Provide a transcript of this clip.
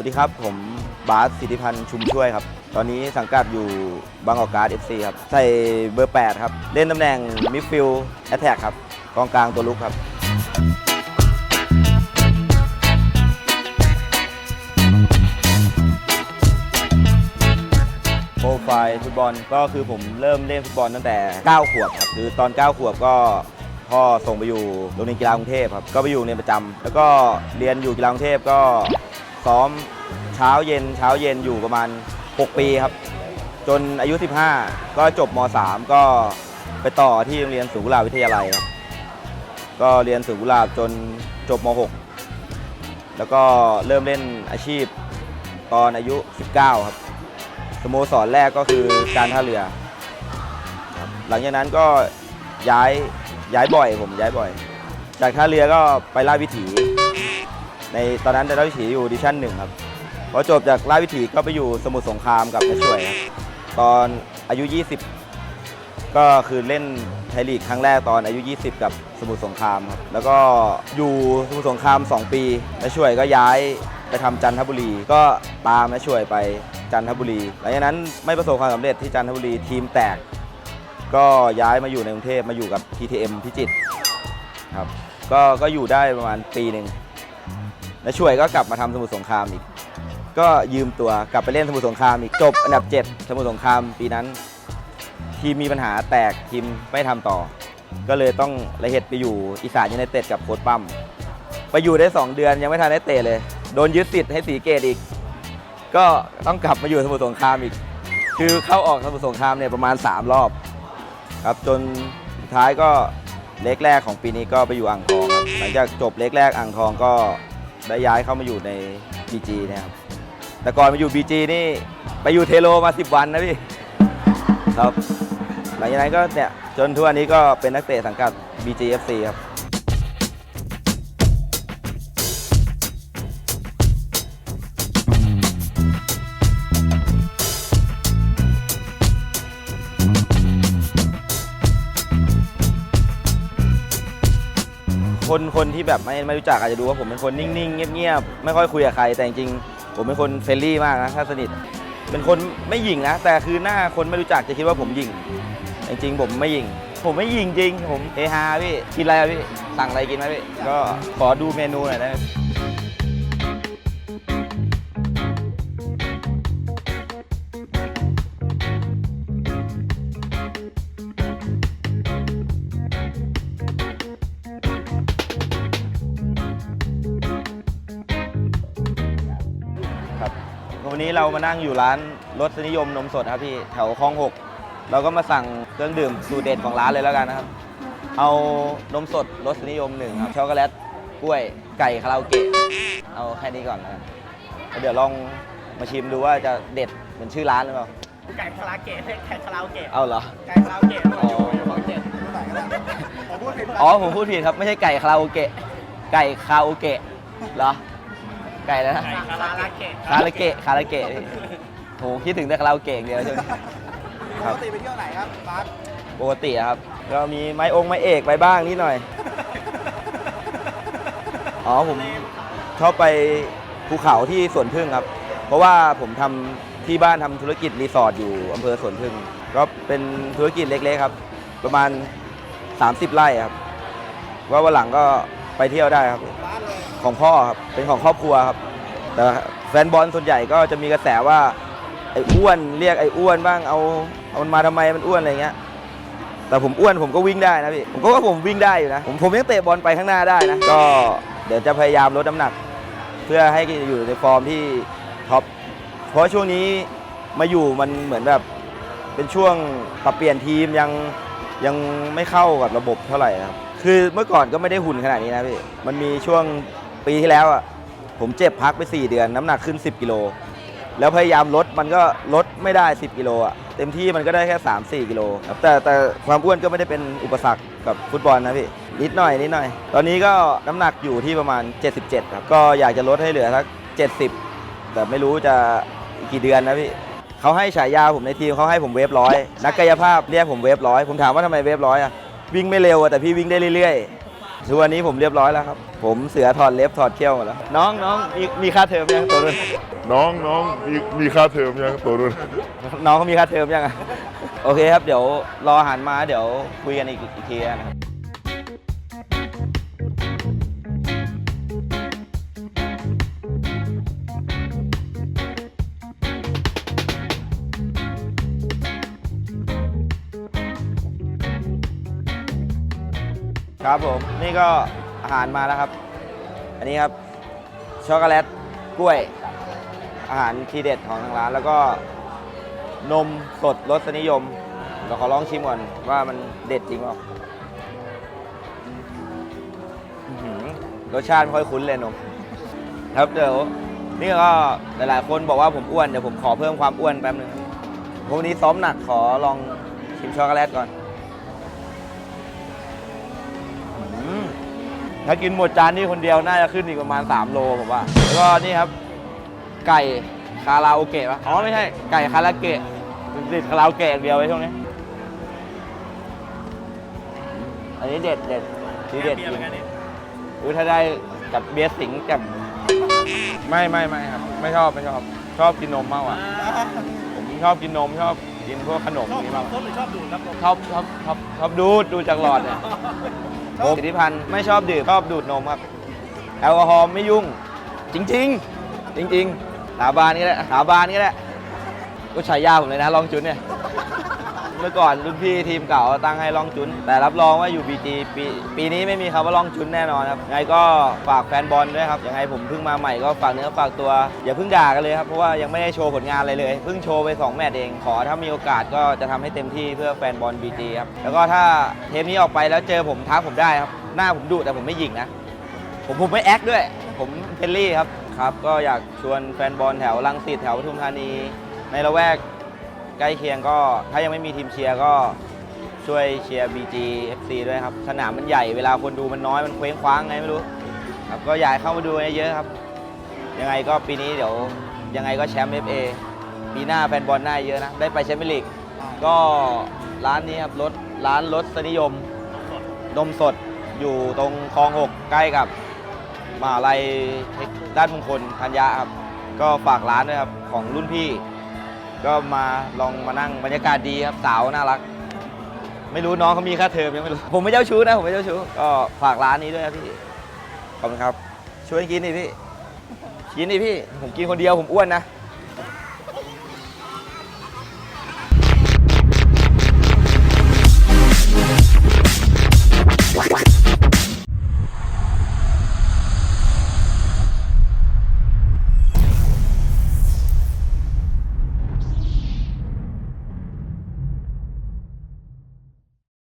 สวัสดีครับผมบาสสิทธิพันธ์ชุมช่วยครับ ตอนนี้สังกัดอยู่บางกอกการ์ดเอฟซีครับ ใส่เบอร์ 8 ครับ เล่นตำแหน่งมิดฟิลด์แอตแทกครับกองกลางตัวลุกครับ โปรไฟล์ฟุตบอลก็คือผมเริ่มเล่นฟุตบอลตั้งแต่ 9 ขวบครับ คือตอน 9 ขวบก็พ่อส่งไปอยู่โรงเรียนกีฬากรุงเทพครับ ก็ไปอยู่เรียนประจำแล้วก็เรียนอยู่กีฬากรุงเทพก็ ซ้อมเช้าเย็นเช้าเย็นอยู่ประมาณ 6 ปีครับ จนอายุ 15 ก็จบม .3 ก็ไปต่อที่โรงเรียนสุกุหลาวิทยาลัยครับก็เรียนสุกุหลาจนจบม .6 แล้วก็เริ่มเล่นอาชีพตอนอายุ 19 ครับสโมสรแรกก็คือการท่าเรือครับหลังจากนั้นก็ย้ายย้ายบ่อยผมย้ายบ่อย จากท่าเรือก็ไปราชวิถี ในตอนนั้นในราชวิถีอยู่ดิชั่นหนึ่งครับพอจบจากราชวิถีก็ไปอยู่สมุทรสงครามกับแม่ช่วยครับตอนอายุ 20 ก็คือเล่นไทยลีกครั้งแรกตอนอายุ 20 กับสมุทรสงครามครับแล้วก็อยู่สมุทรสงคราม 2 ปีแม่ช่วยก็ย้ายไปทำจันทบุรี ก็ตามแม่ช่วยไปจันทบุรีหลังจากนั้นไม่ประสบความสำเร็จที่จันทบุรีทีมแตก ก็ย้ายมาอยู่ในกรุงเทพมาอยู่กับ TTM พิจิตรครับก็ก็อยู่ได้ประมาณปีหนึ่ง แล้วช่วยก็กลับมาทำสมุทรสงครามอีก ก็ยืมตัวกลับไปเล่นสมุทรสงครามอีกจบอันดับ 7 สมุทรสงครามปีนั้น ทีมมีปัญหาแตกทีมไม่ทำต่อ ก็เลยต้องระเหตุไปอยู่อีสานยูไนเต็ดกับโค้ชปั้มไปอยู่ได้ 2 เดือนยังไม่ทันได้เตะเลย โดนยึดสิทธิ์ให้สีเกตอีก ก็ต้องกลับมาอยู่สมุทรสงครามอีก คือเข้าออกสมุทรสงครามเนี่ยประมาณ 3 รอบครับจนสุดท้ายก็เล็กแรกของปีนี้ก็ไปอยู่อ่างทองครับหลังจากจบเล็กแรกอ่างทองก็ ได้ย้ายเข้ามาอยู่ใน BG นะครับแต่ก่อนมาอยู่ BG นี่ไปอยู่เทโลมา 10 วันนะพี่ครับหลังจากนั้นก็เนี่ยจนทุกวันนี้ก็เป็นนักเตะสังกัด BG FC ครับ คนคนที่แบบไม่ไม่รู้จักอาจจะดูว่าผมเป็นคนนิ่งๆเงียบๆไม่ค่อยคุยกับใคร แต่จริงๆผมเป็นคนเฟรนลี่มากนะถ้าสนิท เป็นคนไม่หยิ่งนะแต่คือหน้าคนไม่รู้จักจะคิดว่าผมหยิ่งจริงๆผมไม่หยิ่งผมไม่หยิ่งจริง ผมเฮฮาพี่กินอะไรอะพี่สั่งอะไรกินไหมพี่ก็ขอดูเมนูหน่อยได้ไหม วันนี้เรามานั่งอยู่ร้านรสนิยมนมสดครับพี่แถวคลองหกเราก็มาสั่งเครื่องดื่มสูตรเด็ดของร้านเลยแล้วกันนะครับ เอานมสดรสนิยมหนึ่งครับช็อกโกแลตกล้วยไก่คาราโอเกะเอาแค่นี้ก่อนนะครับแล้วเดี๋ยวลองมาชิมดูว่าจะเด็ดเหมือนชื่อร้านหรือเปล่าไก่คาราเกะให้ไก่คาราโอเกะเอาเหรอไก่คาราโอเกะมาอยู่อยู่ของเจ็ดผมพูดผิดอ๋อผมพูดผิดครับไม่ใช่ไก่คาราโอเกะไก่คาราโอเกะเหรอ ไก่แล้วนะไก่คาราเกะคาราเกะคาราเกะพี่โหคิดถึงแต่คาราโอเกะอย่างเดียวใช่ไหม ปกติไปเที่ยวไหนครับบาสปกติอะครับก็มีไม้องค์ไม้เอกไปบ้างนิดหน่อย อ๋อผมชอบไปภูเขาที่สวนพึ่งครับ เพราะว่าผมทำที่บ้านทำธุรกิจรีสอร์ทอยู่อำเภอสวนพึ่ง ก็เป็นธุรกิจเล็กๆครับ ประมาณ 30 ไร่ครับ ว่าวันหลังก็ไปเที่ยวได้ครับ ของพ่อครับ เป็นของครอบครัวครับ แต่แฟนบอลส่วนใหญ่ก็จะมีกระแสว่าไอ้อ้วนเรียกไอ้อ้วนบ้างเอาเอามันมาทำไมมันอ้วนอะไรเงี้ย แต่ผมอ้วนผมก็วิ่งได้นะพี่ผมก็ว่าผมวิ่งได้อยู่นะผมผมยังเตะบอลไปข้างหน้าได้นะก็เดี๋ยวจะพยายามลดน้ำหนัก เพื่อให้อยู่ในฟอร์มที่ท็อปเพราะช่วงนี้มาอยู่มันเหมือนแบบเป็นช่วงปรับเปลี่ยนทีมยังยังไม่เข้ากับระบบเท่าไหร่ครับคือเมื่อก่อนก็ไม่ได้หุ่นขนาดนี้นะพี่มันมีช่วง ปีที่แล้วอะผมเจ็บพักไป 4 เดือน น้ำหนักขึ้น 10 กิโล แล้วพยายามลดมันก็ลดไม่ได้ 10 กิโลอะเต็มที่มันก็ได้แค่ 3-4 กิโลครับแต่แต่ความอ้วนก็ไม่ได้เป็นอุปสรรคกับฟุตบอลนะพี่นิดหน่อยนิดหน่อย ตอนนี้ก็น้ำหนักอยู่ที่ประมาณ 77 ครับ ก็อยากจะลดให้เหลือสัก 70 แต่ไม่รู้จะกี่เดือนนะพี่เขาให้ฉายาผมในทีมเขาให้ผมเวฟร้อยนักกายภาพเรียกผมเวฟร้อยผมถามว่าทำไมเวฟร้อยอะวิ่งไม่เร็วอะแต่พี่วิ่งได้เรื่อยๆ ทุกวันนี้ผมเรียบร้อยแล้วครับ ผมเสือถอดเล็บถอดเขี้ยวหมดแล้ว น้องน้องมีมีค่าเทอมยังตัวนึงน้องน้องมีมีค่าเทอมยังตัวนู้นน้องเขามีค่าเทอมยังอะโอเคครับเดี๋ยวรออาหารมาเดี๋ยวคุยกันอีกอีกทีนะครับ ครับผมนี่ก็อาหารมาแล้วครับ อันนี้ครับช็อกโกแลตกล้วย อาหารทีเด็ดของทางร้านแล้วก็นมสดรสนิยมเราขอลองชิมก่อนว่ามันเด็ดจริงเปล่าอื้อหือรสชาติไม่ค่อยคุ้นเลยนม ครับเดี๋ยวนี่ก็หลายๆ คนบอกว่าผมอ้วนเดี๋ยวผมขอเพิ่มความอ้วนแป๊บนึงพรุ่งนี้ซ้อมหนักขอลองชิมช็อกโกแลตก่อน ถ้ากินหมดจานนี้คนเดียวน่าจะขึ้นอีกประมาณ 3 โลผมว่า แล้วก็นี่ครับ ไก่คาราโอเกะปะอ๋อไม่ใช่ ไก่คาราเกะติดคาราโอเกะอย่างเดียวไว้ช่วงนี้ อันนี้เด็ดเด็ดทีเด็ดจริงอุ้ยถ้าได้กับเบียร์สิงห์กับไม่ไม่ไม่ครับ ไม่ชอบไม่ชอบชอบกินนมมากกว่าผมชอบกินนมชอบกินพวกขนมนี่มากกว่าต้นหรือชอบดูดครับผมชอบชอบชอบชอบดูดดูจากหลอดเนี่ย ผมสิทธิพันธ์ไม่ชอบดื่มชอบดูดนมครับ แอลกอฮอล์ไม่ยุ่ง จริง ๆ จริง ๆ สาบานก็ได้สาบานก็ได้ก็ฉายาผมเลยนะลองจุนเนี่ย เมื่อก่อนรุ่นพี่ทีมเก่าตั้งให้ลองจุน แต่รับรองว่าอยู่บีจีปีปีนี้ไม่มีคำว่าลองจุนแน่นอนครับยังไงก็ฝากแฟนบอลด้วยครับยังไงผมเพิ่งมาใหม่ก็ฝากเนื้อฝากตัว อย่าเพิ่งด่ากันเลยครับเพราะว่ายังไม่ได้โชว์ผลงานอะไรเลยเพิ่งโชว์ไปสองแมตช์เองขอถ้ามีโอกาสก็จะทำให้เต็มที่เพื่อแฟนบอลบีจีครับแล้วก็ถ้าเทปนี้ออกไปแล้วเจอผมทักผมได้ครับหน้าผมดุแต่ผมไม่หยิงนะ ผมผมไม่แอคด้วย ผมเฟรนลี่ครับครับ ก็อยากชวนแฟนบอลแถวลังสิตแถวปทุมธานี ในละแวก ใกล้เคียงก็ถ้ายังไม่มีทีมเชียร์ก็ช่วยเชียร์ BG FC ด้วยครับ สนามมันใหญ่เวลาคนดูมันน้อยมันเคว้งคว้างไงไม่รู้ครับก็อยากเข้ามาดูเยอะๆครับ ยังไงก็ปีนี้เดี๋ยวยังไงก็แชมป์ FA ปีหน้าแฟนบอลหน่าเยอะนะ ได้ไปแชมเปี้ยนลีกก็ร้านนี้ครับรถร้านรถสนิยมนมสดอยู่ตรงคลองหกใกล้กับมหาลัยด้านมงคลธัญญาครับ ก็ฝากร้านด้วยครับ ของรุ่นพี่ ก็มาลองมานั่งบรรยากาศดีครับสาวน่ารัก ไม่รู้น้องเขามีค่าเทอมยังไม่รู้ ผมไม่เจ้าชู้นะผมไม่เจ้าชู้ก็ฝากร้านนี้ด้วยครับพี่ขอบคุณครับช่วยกินดิพี่กินดิพี่ผมกินคนเดียวผมอ้วนนะ